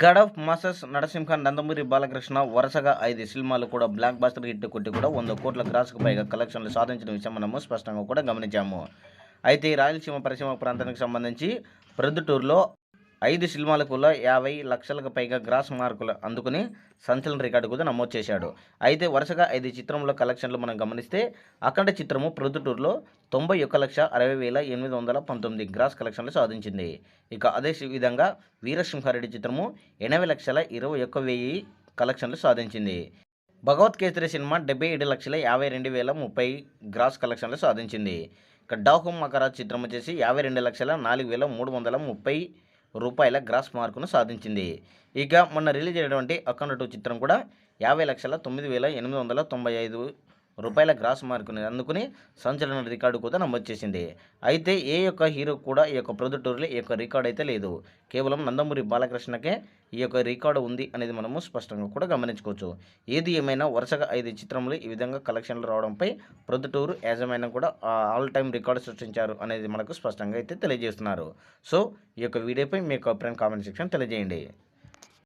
గడఫ్ of Narasimha Nandamuri Balakrishna వరుసగా ఐదు సినిమాలు కూడా బ్లాక్ బాస్టర్ హిట్ కొట్టి కూడా వంద కోట్ల గ్రాస్కు పైగా కలెక్షన్లు సాధించిన విషయం మనము స్పష్టంగా కూడా గమనించాము. అయితే ఈ రాయలసీమ పరిశ్రమ ప్రాంతానికి సంబంధించి ప్రొద్దుటూరులో ఐదు సినిమాలకు యాభై లక్షలకు పైగా గ్రాస్ మార్కులు అందుకుని సంచలన రికార్డు కూడా నమోదు చేశాడు. అయితే వరుసగా ఐదు చిత్రంలో కలెక్షన్లు మనం గమనిస్తే అఖండ చిత్రము ప్రొద్దుటూరులో తొంభై ఒక్క లక్ష అరవై వేల ఎనిమిది వందల పంతొమ్మిది గ్రాస్ కలెక్షన్లు సాధించింది. ఇక అదే విధంగా వీరసింహారెడ్డి చిత్రము ఎనభై లక్షల ఇరవై ఒక్క వెయ్యి కలెక్షన్లు సాధించింది. భగవత్ కేసరి సినిమా డెబ్బై ఏడు లక్షల యాభై రెండు వేల ముప్పై గ్రాస్ కలెక్షన్లు సాధించింది. ఇక డాహుమ్ మకరాజ్ చిత్రం వచ్చేసి యాభై రెండు లక్షల నాలుగు వేల మూడు వందల ముప్పై రూపాయల గ్రాస్ మార్కును సాధించింది. ఇక మొన్న రిలీజ్ అయినటువంటి అఖండ టూ చిత్రం కూడా యాభై లక్షల తొమ్మిది వేల ఎనిమిది వందల తొంభై ఐదు రూపాయల గ్రాస్ మార్కుని అందుకుని సంచలన రికార్డు కూడా నమోదు చేసింది అయితే ఏ యొక్క హీరో కూడా ఈ యొక్క ప్రొద్దుటూరులో ఈ యొక్క రికార్డు అయితే లేదు. కేవలం నందమూరి బాలకృష్ణకే ఈ యొక్క రికార్డు ఉంది అనేది మనము స్పష్టంగా కూడా గమనించుకోవచ్చు. ఏది ఏమైనా వరుసగా ఐదు చిత్రములు ఈ విధంగా కలెక్షన్లు రావడంపై ప్రొద్దుటూరు యాజమాన్యం కూడా ఆల్ టైమ్ రికార్డు సృష్టించారు అనేది మనకు స్పష్టంగా అయితే తెలియజేస్తున్నారు. సో ఈ యొక్క వీడియోపై మీ యొక్క అభిప్రాయం కామెంట్ సెక్షన్ తెలియజేయండి.